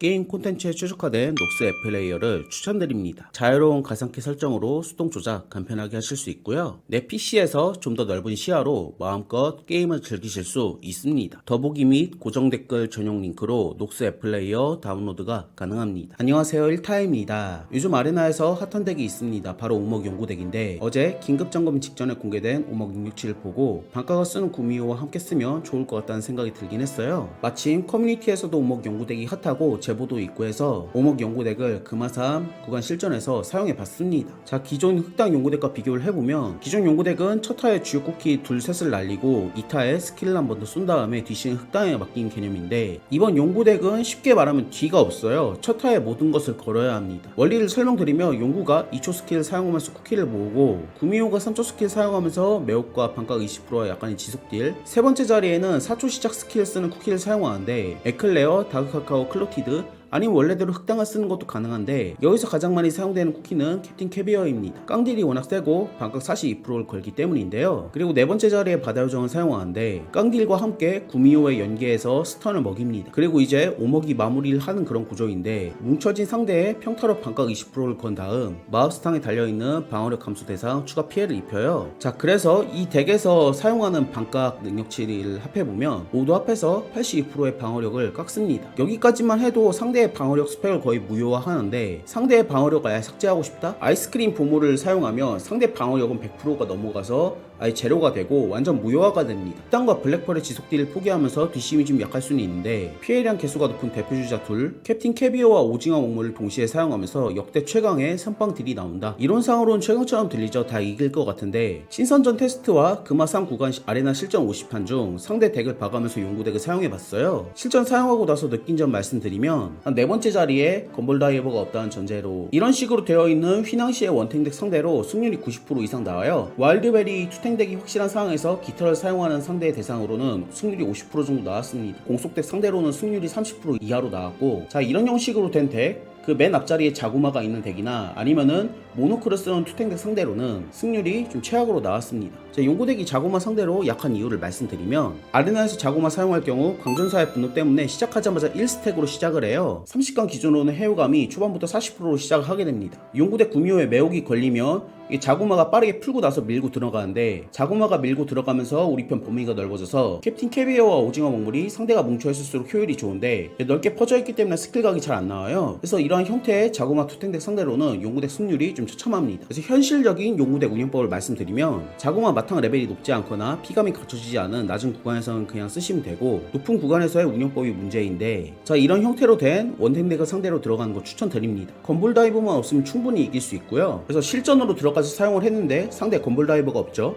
게임 콘텐츠에 최적화된 녹스 앱 플레이어를 추천드립니다. 자유로운 가상키 설정으로 수동 조작 간편하게 하실 수 있고요. 내 PC에서 좀 더 넓은 시야로 마음껏 게임을 즐기실 수 있습니다. 더보기 및 고정 댓글 전용 링크로 녹스 앱 플레이어 다운로드가 가능합니다. 안녕하세요 1타입니다. 요즘 아레나에서 핫한 덱이 있습니다. 바로 오목 연구덱인데 어제 긴급 점검 직전에 공개된 오목 667을 보고 방가가 쓰는 구미호와 함께 쓰면 좋을 것 같다는 생각이 들긴 했어요. 마침 커뮤니티에서도 오목 연구덱이 핫하고 제보도 있고 해서 오목 연구덱을 금화삼 구간 실전에서 사용해 봤습니다. 자 기존 흑당 연구덱과 비교를 해보면 기존 연구덱은 첫 타에 주요 쿠키 둘 셋을 날리고 2타에 스킬을 한 번 더 쏜 다음에 뒤시는 흑당에 맡긴 개념인데 이번 연구덱은 쉽게 말하면 뒤가 없어요. 첫 타에 모든 것을 걸어야 합니다. 원리를 설명드리면 용구가 2초 스킬 사용하면서 쿠키를 모으고 구미호가 3초 스킬 사용하면서 매혹과 반각 20%와 약간의 지속딜 세 번째 자리에는 4초 시작 스킬 쓰는 쿠키를 사용하는데 에클레어, 다크카카오, 클로티드 아니면 원래대로 흑당을 쓰는 것도 가능한데 여기서 가장 많이 사용되는 쿠키는 캡틴 캐비어입니다. 깡딜이 워낙 세고 반각 42%를 걸기 때문인데요. 그리고 네 번째 자리에 바다 요정을 사용하는데 깡딜과 함께 구미호의 연계해서 스턴을 먹입니다. 그리고 이제 오먹이 마무리를 하는 그런 구조인데 뭉쳐진 상대의 평타로 반각 20%를 건 다음 마우스탕에 달려있는 방어력 감소 대상 추가 피해를 입혀요. 자 그래서 이 덱에서 사용하는 반각 능력치를 합해보면 모두 합해서 82%의 방어력을 깎습니다. 여기까지만 해도 상대 의 방어력 스펙을 거의 무효화하는데 상대의 방어력을 아예 삭제하고 싶다? 아이스크림 보물을 사용하면 상대 방어력은 100%가 넘어가서 아예 제로가 되고 완전 무효화가 됩니다. 흑당과 블랙펄의 지속딜을 포기하면서 뒷심이 좀 약할 수는 있는데 피해량 개수가 높은 대표주자 둘 캡틴 캐비어와 오징어 목물을 동시에 사용하면서 역대 최강의 선빵 딜이 나온다. 이론상으로는 최강처럼 들리죠. 다 이길 것 같은데 신선전 테스트와 금화상 구간 시- 아레나 실전 50판 중 상대 덱을 봐가면서 용구 덱을 사용해봤어요. 실전 사용하고 나서 느낀 점 말씀드리면 한 네 번째 자리에 건볼 다이버가 없다는 전제로 이런 식으로 되어 있는 휘낭시의 원탱 덱 상대로 승률이 90% 이상 나와요. 와일드베리 투탱 덱이 확실한 상황에서 깃털을 사용하는 상대의 대상으로는 승률이 50% 정도 나왔습니다. 공속덱 상대로는 승률이 30% 이하로 나왔고 자 이런 형식으로 된 덱 그맨 앞자리에 자구마가 있는 덱이나 아니면은 모노크를 쓰는 투탱덱 상대로는 승률이 좀 최악으로 나왔습니다. 자, 용고덱이 자구마 상대로 약한 이유를 말씀드리면 아레나에서 자구마 사용할 경우 광전사의 분노 때문에 시작하자마자 1스택으로 시작을 해요. 30강 기준으로는 해오감이 초반부터 40%로 시작을 하게 됩니다. 용고덱 구미호에 매혹이 걸리면 이 자구마가 빠르게 풀고 나서 밀고 들어가는데 자구마가 밀고 들어가면서 우리 편 범위가 넓어져서 캡틴 캐비어와 오징어 먹물이 상대가 뭉쳐있을수록 효율이 좋은데 넓게 퍼져있기 때문에 스킬각이 잘 안 나와요 그래서 이러한 형태의 자구마 투탱덱 상대로는 용구덱 승률이 좀 처참합니다 그래서 현실적인 용구덱 운영법을 말씀드리면 자구마 마탕 레벨이 높지 않거나 피감이 갖춰지지 않은 낮은 구간에서는 그냥 쓰시면 되고 높은 구간에서의 운영법이 문제인데 자 이런 형태로 된 원탱덱을 상대로 들어가는 거 추천드립니다. 건볼 다이버만 없으면 충분히 이길 수 있고요. 그래서 실전으로 들어가서 사용을 했는데 상대 건볼 다이버가 없죠?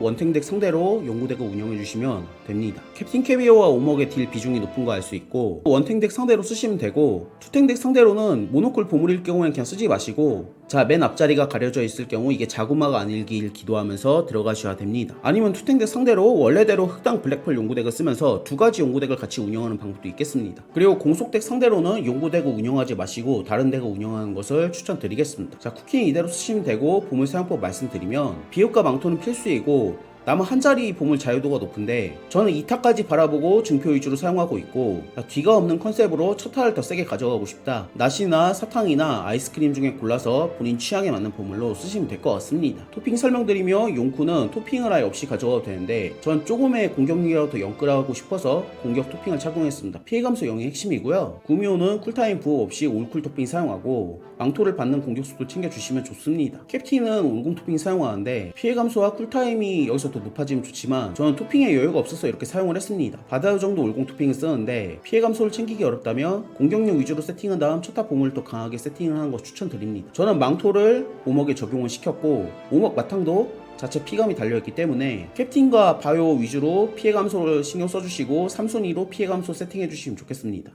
원탱덱 상대로 용구덱을 운영해 주시면 됩니다. 캡틴 캐비어와 오먹의 딜 비중이 높은 거 알 수 있고 원탱덱 상대로 쓰시면 되고 투탱덱 상대로는 모노콜 보물일 경우엔 그냥 쓰지 마시고 자 맨 앞자리가 가려져 있을 경우 이게 자구마가 아니길 기도하면서 들어가셔야 됩니다. 아니면 투탱덱 상대로 원래대로 흑당 블랙펄 용구덱을 쓰면서 두 가지 용구덱을 같이 운영하는 방법도 있겠습니다. 그리고 공속덱 상대로는 용구덱을 운영하지 마시고 다른 덱을 운영하는 것을 추천드리겠습니다. 자 쿠킹 이대로 쓰시면 되고 보물 사용법 말씀드리면 비읍과 망토는 필수이고 남은 한 자리 보물 자유도가 높은데 저는 2타까지 바라보고 증표 위주로 사용하고 있고 뒤가 없는 컨셉으로 첫 타를 더 세게 가져가고 싶다. 낫이나 사탕이나 아이스크림 중에 골라서 본인 취향에 맞는 보물로 쓰시면 될 것 같습니다. 토핑 설명드리며 용쿠는 토핑을 아예 없이 가져가도 되는데 전 조금의 공격력이라도 더 연끌하고 싶어서 공격 토핑을 착용했습니다. 피해 감소 0이 핵심이고요. 구미호는 쿨타임 부업 없이 올쿨 토핑 사용하고 망토를 받는 공격수도 챙겨주시면 좋습니다. 캡틴은 올공 토핑 사용하는데 피해 감소와 쿨타임이 여기서 더 높아지면 좋지만 저는 토핑에 여유가 없어서 이렇게 사용을 했습니다. 바다 요정도 올공 토핑을 쓰는데 피해 감소를 챙기기 어렵다면 공격력 위주로 세팅한 다음 첫타 보물을 더 강하게 세팅을 하는 거 추천드립니다. 저는 망토를 오먹에 적용을 시켰고 오먹 마탕도 자체 피감이 달려있기 때문에 캡틴과 바이오 위주로 피해 감소를 신경 써주시고 3순위로 피해 감소 세팅해 주시면 좋겠습니다.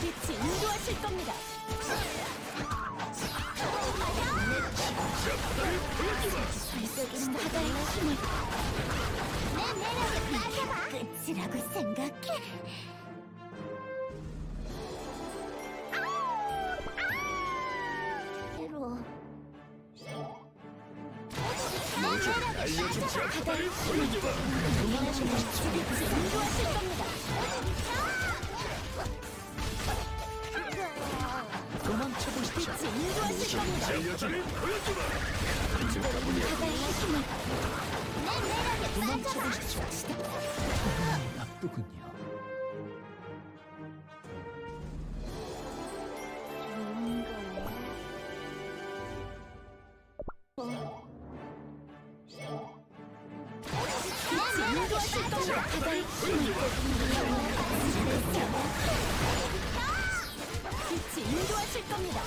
빛이 인도하실 겁니다. 발색은 바다의 힘을 내 매력을 따라봐. 끝이라고 생각해. 새로 내 매력을 따라봐. 알려주자. 바다의 힘을 보여줘봐. 동양의 힘을 같이 인도하실 겁니다.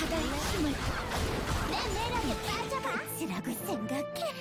바다의 힘을 내 매력에 빠져봐. 끝이라고 생각해.